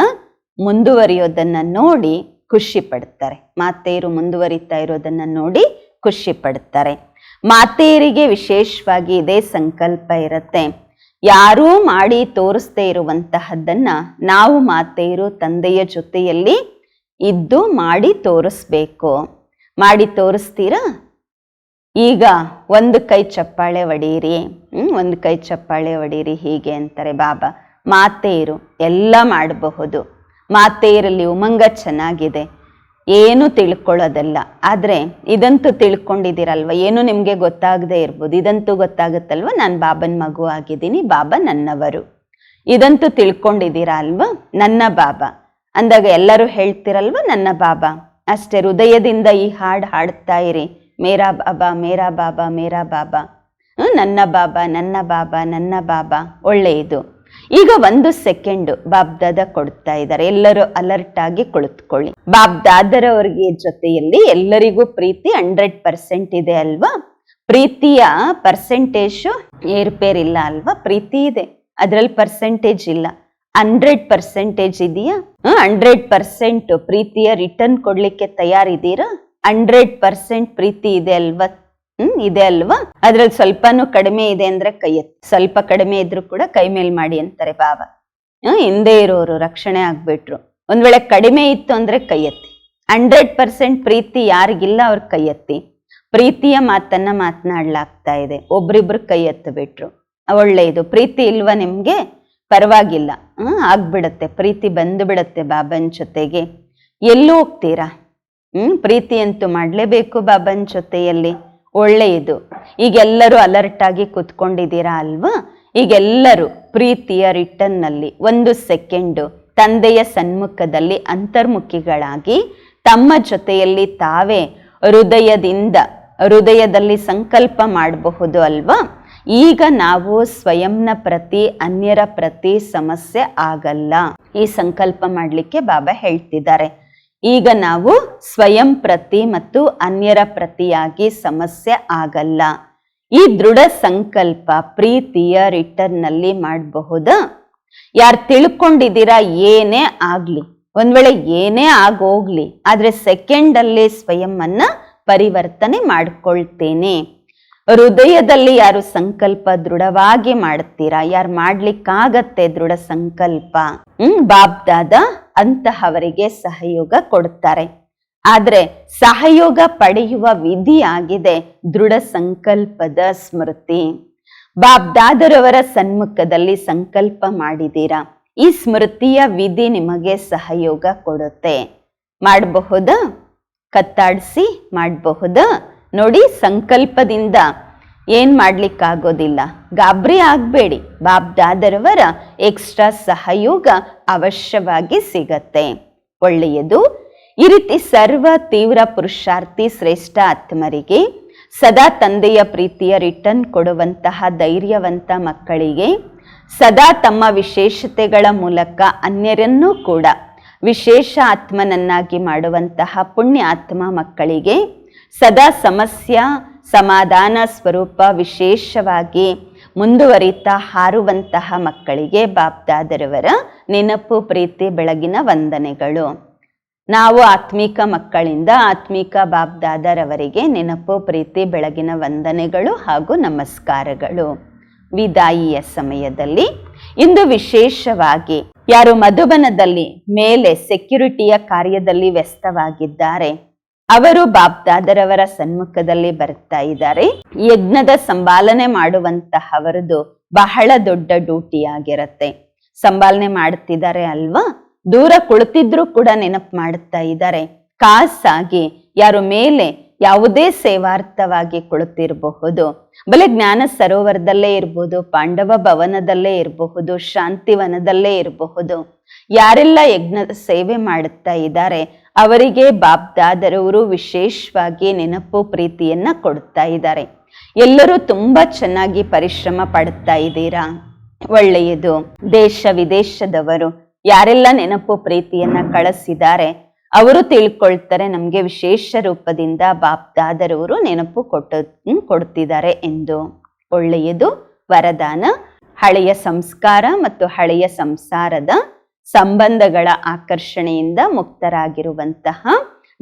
ಮುಂದುವರಿಯೋದನ್ನ ನೋಡಿ ಖುಷಿ ಪಡ್ತಾರೆ. ಮಾತೆಯರು ಮುಂದುವರಿತಾ ಇರೋದನ್ನ ನೋಡಿ ಖುಷಿ ಪಡ್ತಾರೆ. ಮಾತೆಯರಿಗೆ ವಿಶೇಷವಾಗಿ ಇದೇ ಸಂಕಲ್ಪ ಇರುತ್ತೆ. ಯಾರೂ ಮಾಡಿ ತೋರಿಸದೇ ಇರುವಂತಹದ್ದನ್ನ ನಾವು ಮಾತೆಯರು ತಂದೆಯ ಜೊತೆಯಲ್ಲಿ ಇದ್ದು ಮಾಡಿ ತೋರಿಸ್ಬೇಕು. ಮಾಡಿ ತೋರಿಸ್ತೀರಾ? ಈಗ ಒಂದು ಕೈ ಚಪ್ಪಾಳೆ ಒಡೀರಿ ಹ್ಮ್, ಒಂದು ಕೈ ಚಪ್ಪಾಳೆ ಒಡೀರಿ ಹೀಗೆ ಅಂತಾರೆ ಬಾಬಾ. ಮಾತೆಯರು ಎಲ್ಲ ಮಾಡಬಹುದು. ಮಾತೆಯರಲ್ಲಿ ಉಮಂಗ ಚೆನ್ನಾಗಿದೆ. ಏನು ತಿಳ್ಕೊಳ್ಳೋದಲ್ಲ. ಆದರೆ ಇದಂತೂ ತಿಳ್ಕೊಂಡಿದ್ದೀರಲ್ವ? ಏನು ನಿಮಗೆ ಗೊತ್ತಾಗದೆ ಇರ್ಬೋದು. ಇದಂತೂ ಗೊತ್ತಾಗುತ್ತಲ್ವ? ನಾನು ಬಾಬನ್ ಮಗು ಆಗಿದ್ದೀನಿ, ಬಾಬಾ ನನ್ನವರು. ಇದಂತೂ ತಿಳ್ಕೊಂಡಿದ್ದೀರ ಅಲ್ವಾ? ನನ್ನ ಬಾಬಾ. ಅಂದಾಗ ಎಲ್ಲರೂ ಹೇಳ್ತಿರಲ್ವ ನನ್ನ ಬಾಬಾ? ಅಷ್ಟೇ, ಹೃದಯದಿಂದ ಈ ಹಾಡು ಹಾಡ್ತಾ ಇರಿ. ಮೇರಾ ಬಾಬಾ ಮೇರಾ ಬಾಬಾ ಮೇರಾ ಬಾಬಾ. ನನ್ನ ಬಾಬಾ ನನ್ನ ಬಾಬಾ ನನ್ನ ಬಾಬಾ. ಒಳ್ಳೆಯದು ಈಗ ಒಂದು ಸೆಕೆಂಡ್ ಬಾಬ್ದಾದ ಕೊಡ್ತಾ ಇದ್ದಾರೆ. ಎಲ್ಲರೂ ಅಲರ್ಟ್ ಆಗಿ ಕುಳಿತುಕೊಳ್ಳಿ. ಬಾಬ್ದಾದರವರಿಗೆ ಜೊತೆಯಲ್ಲಿ ಎಲ್ಲರಿಗೂ ಪ್ರೀತಿ ಹಂಡ್ರೆಡ್ ಪರ್ಸೆಂಟ್ ಇದೆ ಅಲ್ವಾ? ಪ್ರೀತಿಯ ಪರ್ಸೆಂಟೇಜ್ ಏರ್ಪೇರಿಲ್ಲ ಅಲ್ವಾ? ಪ್ರೀತಿ ಇದೆ. ಅದ್ರಲ್ಲಿ ಪರ್ಸೆಂಟೇಜ್ ಇಲ್ಲ. ಹಂಡ್ರೆಡ್ ಪರ್ಸೆಂಟೇಜ್ ಇದೆಯಾ? ಹಂಡ್ರೆಡ್ ಪರ್ಸೆಂಟ್ ಪ್ರೀತಿಯ ರಿಟರ್ನ್ ಕೊಡ್ಲಿಕ್ಕೆ ತಯಾರಿದ್ದೀರಾ? ಹಂಡ್ರೆಡ್ ಪರ್ಸೆಂಟ್ ಪ್ರೀತಿ ಇದೆ ಅಲ್ವಾ? ಹ್ಮ್, ಇದೆ ಅಲ್ವಾ? ಅದ್ರಲ್ಲಿ ಸ್ವಲ್ಪನೂ ಕಡಿಮೆ ಇದೆ ಅಂದ್ರೆ ಕೈ ಎತ್ತಿ. ಸ್ವಲ್ಪ ಕಡಿಮೆ ಇದ್ರು ಕೂಡ ಕೈ ಮೇಲ್ ಮಾಡಿ ಅಂತಾರೆ ಬಾಬಾ ಹ್ಮ್, ಹಿಂದೆ ಇರೋರು ರಕ್ಷಣೆ ಆಗ್ಬಿಟ್ರು. ಒಂದ್ ವೇಳೆ ಕಡಿಮೆ ಇತ್ತು ಅಂದ್ರೆ ಕೈ ಎತ್ತಿ. ಹಂಡ್ರೆಡ್ ಪರ್ಸೆಂಟ್ ಪ್ರೀತಿ ಯಾರಿಗಿಲ್ಲ ಅವ್ರ ಕೈ ಎತ್ತಿ. ಪ್ರೀತಿಯ ಮಾತನ್ನ ಮಾತನಾಡ್ಲಾಗ್ತಾ ಇದೆ. ಒಬ್ರಿಬ್ರು ಕೈ ಎತ್ತಬಿಟ್ರು ಒಳ್ಳೆಯದು ಪ್ರೀತಿ ಇಲ್ವಾ ನಿಮ್ಗೆ? ಪರವಾಗಿಲ್ಲ. ಹ್ಮ್, ಆಗ್ಬಿಡತ್ತೆ. ಪ್ರೀತಿ ಬಂದು ಬಿಡತ್ತೆ ಬಾಬನ್ ಜೊತೆಗೆ. ಎಲ್ಲೂ ಹೋಗ್ತೀರಾ? ಹ್ಮ್, ಪ್ರೀತಿ ಅಂತೂ ಮಾಡ್ಲೇಬೇಕು ಬಾಬನ್ ಜೊತೆಯಲ್ಲಿ. ಒಳ್ಳೆಯದು. ಈಗೆಲ್ಲರೂ ಅಲರ್ಟ್ ಆಗಿ ಕೂತ್ಕೊಂಡಿದ್ದೀರಾ ಅಲ್ವಾ? ಈಗೆಲ್ಲರೂ ಪ್ರೀತಿಯ ರಿಟರ್ನ್ನಲ್ಲಿ ಒಂದು ಸೆಕೆಂಡು ತಂದೆಯ ಸನ್ಮುಖದಲ್ಲಿ ಅಂತರ್ಮುಖಿಗಳಾಗಿ ತಮ್ಮ ಜೊತೆಯಲ್ಲಿ ತಾವೇ ಹೃದಯದಿಂದ, ಹೃದಯದಲ್ಲಿ ಸಂಕಲ್ಪ ಮಾಡಬಹುದು ಅಲ್ವಾ? ಈಗ ನಾವು ಸ್ವಯಂನ ಪ್ರತಿ, ಅನ್ಯರ ಪ್ರತಿ ಸಮಸ್ಯೆ ಆಗಲ್ಲ. ಈ ಸಂಕಲ್ಪ ಮಾಡಲಿಕ್ಕೆ ಬಾಬಾ ಹೇಳ್ತಿದ್ದಾರೆ. ಈಗ ನಾವು ಸ್ವಯಂ ಪ್ರತಿ ಮತ್ತು ಅನ್ಯರ ಪ್ರತಿಯಾಗಿ ಸಮಸ್ಯೆ ಆಗಲ್ಲ. ಈ ದೃಢ ಸಂಕಲ್ಪ ಪ್ರೀತಿಯ ರಿಟರ್ನ್ನಲ್ಲಿ ಮಾಡಬಹುದಾ. ಯಾರು ತಿಳ್ಕೊಂಡಿದ್ದೀರಾ, ಏನೇ ಆಗ್ಲಿ, ಒಂದ್ ವೇಳೆ ಏನೇ ಆಗೋಗ್ಲಿ, ಆದ್ರೆ ಸೆಕೆಂಡ್ ಅಲ್ಲಿ ಸ್ವಯಂ ಅನ್ನ ಪರಿವರ್ತನೆ ಮಾಡ್ಕೊಳ್ತೇನೆ. ಹೃದಯದಲ್ಲಿ ಯಾರು ಸಂಕಲ್ಪ ದೃಢವಾಗಿ ಮಾಡ್ತೀರಾ, ಯಾರು ಮಾಡ್ಲಿಕ್ಕಾಗತ್ತೆ ದೃಢ ಸಂಕಲ್ಪ? ಹ್ಮ್ ಬಾಬ್ದಾದ ಅಂತಹವರಿಗೆ ಸಹಯೋಗ ಕೊಡುತ್ತಾರೆ. ಆದರೆ ಸಹಯೋಗ ಪಡೆಯುವ ವಿಧಿ ಆಗಿದೆ ದೃಢ ಸಂಕಲ್ಪದ ಸ್ಮೃತಿ. ಬಾಬ್ದಾದರವರ ಸನ್ಮುಖದಲ್ಲಿ ಸಂಕಲ್ಪ ಮಾಡಿದ್ದೀರಾ? ಈ ಸ್ಮೃತಿಯ ವಿಧಿ ನಿಮಗೆ ಸಹಯೋಗ ಕೊಡುತ್ತೆ. ಮಾಡಬಹುದಾ? ಕತ್ತಾಡಿಸಿ ಮಾಡಬಹುದಾ? ನೋಡಿ ಸಂಕಲ್ಪದಿಂದ ಏನ್ ಮಾಡಲಿಕ್ಕಾಗೋದಿಲ್ಲ. ಗಾಬರಿ ಬಾಬ್ ದಾದರವರ ಎಕ್ಸ್ಟ್ರಾ ಸಹಯೋಗ ಅವಶ್ಯವಾಗಿ ಸಿಗತ್ತೆ. ಒಳ್ಳೆಯದು. ಈ ರೀತಿ ಸರ್ವ ತೀವ್ರ ಪುರುಷಾರ್ಥಿ ಶ್ರೇಷ್ಠ ಆತ್ಮರಿಗೆ, ಸದಾ ತಂದೆಯ ಪ್ರೀತಿಯ ರಿಟರ್ನ್ ಕೊಡುವಂತಹ ಧೈರ್ಯವಂತ ಮಕ್ಕಳಿಗೆ, ಸದಾ ತಮ್ಮ ವಿಶೇಷತೆಗಳ ಮೂಲಕ ಅನ್ಯರನ್ನೂ ಕೂಡ ವಿಶೇಷ ಆತ್ಮನನ್ನಾಗಿ ಮಾಡುವಂತಹ ಪುಣ್ಯ ಆತ್ಮ ಮಕ್ಕಳಿಗೆ, ಸದಾ ಸಮಸ್ಯ ಸಮಾಧಾನ ಸ್ವರೂಪ ವಿಶೇಷವಾಗಿ ಮುಂದುವರಿತಾ ಹಾರುವಂತಹ ಮಕ್ಕಳಿಗೆ ಬಾಪ್ದಾದರವರ ನೆನಪು, ಪ್ರೀತಿ, ಬೆಳಗಿನ ವಂದನೆಗಳು. ನಾವು ಆತ್ಮಿಕ ಮಕ್ಕಳಿಂದ ಆತ್ಮಿಕ ಬಾಬ್ದಾದರವರಿಗೆ ನೆನಪು, ಪ್ರೀತಿ, ಬೆಳಗಿನ ವಂದನೆಗಳು ಹಾಗೂ ನಮಸ್ಕಾರಗಳು. ವಿದಾಯಿಯ ಸಮಯದಲ್ಲಿ ಇಂದು ವಿಶೇಷವಾಗಿ ಯಾರು ಮಧುಬನದಲ್ಲಿ ಮೇಲೆ ಸೆಕ್ಯುರಿಟಿಯ ಕಾರ್ಯದಲ್ಲಿ ವ್ಯಸ್ತವಾಗಿದ್ದಾರೆ. ಅವರು ಬಾಬ್ದಾದರವರ ಸನ್ಮುಖದಲ್ಲಿ ಬರ್ತಾ ಇದ್ದಾರೆ. ಯಜ್ಞದ ಸಂಪಾಲನೆ ಮಾಡುವಂತಹವರದು ಬಹಳ ದೊಡ್ಡ ಡ್ಯೂಟಿ ಆಗಿರತ್ತೆ ಸಂಭಾಲನೆ ಮಾಡ್ತಿದ್ದಾರೆ ಅಲ್ವಾ? ದೂರ ಕುಳಿತಿದ್ರು ಕೂಡ ನೆನಪು ಮಾಡುತ್ತಾ ಇದ್ದಾರೆ. ಖಾಸಾಗಿ ಯಾರು ಮೇಲೆ ಯಾವುದೇ ಸೇವಾರ್ಥವಾಗಿ ಕುಳಿತಿರಬಹುದು. ಬಲೆ ಜ್ಞಾನ ಸರೋವರದಲ್ಲೇ ಇರಬಹುದು ಪಾಂಡವ ಭವನದಲ್ಲೇ ಇರಬಹುದು, ಶಾಂತಿವನದಲ್ಲೇ ಇರಬಹುದು. ಯಾರೆಲ್ಲ ಯಜ್ಞ ಸೇವೆ ಮಾಡುತ್ತಾ ಇದ್ದಾರೆ, ಅವರಿಗೆ ಬಾಬ್ದಾದರವರು ವಿಶೇಷವಾಗಿ ನೆನಪು ಪ್ರೀತಿಯನ್ನ ಕೊಡ್ತಾ ಇದ್ದಾರೆ. ಎಲ್ಲರೂ ತುಂಬಾ ಚೆನ್ನಾಗಿ ಪರಿಶ್ರಮ ಪಡ್ತಾ ಇದ್ದೀರಾ? ಒಳ್ಳೆಯದು. ದೇಶ ವಿದೇಶದವರು ಯಾರೆಲ್ಲ ನೆನಪು ಪ್ರೀತಿಯನ್ನ ಕಳಿಸಿದ್ದಾರೆ ಅವರು ತಿಳ್ಕೊಳ್ತಾರೆ, ನಮಗೆ ವಿಶೇಷ ರೂಪದಿಂದ ಬಾಪ್ದಾದರವರು ನೆನಪು ಕೊಟ್ಟು ಕೊಡ್ತಿದ್ದಾರೆ ಎಂದು. ಒಳ್ಳೆಯದು, ವರದಾನ, ಹಳೆಯ ಸಂಸ್ಕಾರ ಮತ್ತು ಹಳೆಯ ಸಂಸಾರದ ಸಂಬಂಧಗಳ ಆಕರ್ಷಣೆಯಿಂದ ಮುಕ್ತರಾಗಿರುವಂತಹ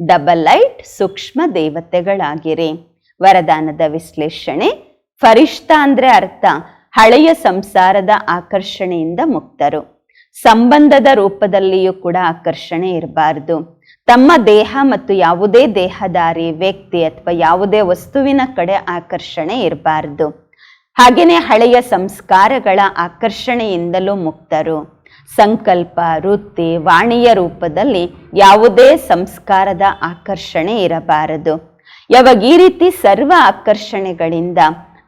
ಡಬಲ್ ಲೈಟ್ ಸೂಕ್ಷ್ಮ ದೇವತೆಗಳಾಗಿರಿ. ವರದಾನದ ವಿಶ್ಲೇಷಣೆ, ಫರಿಷ್ಠ ಅಂದ್ರೆ ಅರ್ಥ, ಹಳೆಯ ಸಂಸಾರದ ಆಕರ್ಷಣೆಯಿಂದ ಮುಕ್ತರು. ಸಂಬಂಧದ ರೂಪದಲ್ಲಿಯೂ ಕೂಡ ಆಕರ್ಷಣೆ ಇರಬಾರದು. ತಮ್ಮ ದೇಹ ಮತ್ತು ಯಾವುದೇ ದೇಹದಾರಿ, ವ್ಯಕ್ತಿ ಅಥವಾ ಯಾವುದೇ ವಸ್ತುವಿನ ಕಡೆ ಆಕರ್ಷಣೆ ಇರಬಾರದು. ಹಾಗೆಯೇ ಹಳೆಯ ಸಂಸ್ಕಾರಗಳ ಆಕರ್ಷಣೆಯಿಂದಲೂ ಮುಕ್ತರು. ಸಂಕಲ್ಪ, ವೃತ್ತಿ, ವಾಣಿಯ ರೂಪದಲ್ಲಿ ಯಾವುದೇ ಸಂಸ್ಕಾರದ ಆಕರ್ಷಣೆ ಇರಬಾರದು. ಯಾವಾಗ ಈ ರೀತಿ ಸರ್ವ ಆಕರ್ಷಣೆಗಳಿಂದ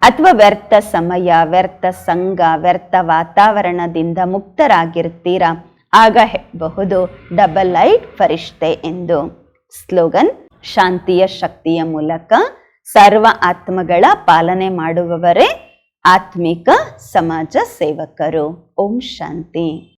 ಅಥವಾ ವ್ಯರ್ಥ ಸಮಯ, ವ್ಯರ್ಥ ಸಂಘ, ವ್ಯರ್ಥ ವಾತಾವರಣದಿಂದ ಮುಕ್ತರಾಗಿರ್ತೀರಾ? ಆಗ ಹೇಳಬಹುದು ಡಬಲ್ ಲೈಟ್ ಫರಿಷ್ಠೆ ಎಂದು. ಸ್ಲೋಗನ್ ಶಾಂತಿಯ ಶಕ್ತಿಯ ಮೂಲಕ ಸರ್ವ ಆತ್ಮಗಳ ಪಾಲನೆ ಮಾಡುವವರೇ ಆತ್ಮಿಕ ಸಮಾಜ ಸೇವಕರು. ಓಂ ಶಾಂತಿ.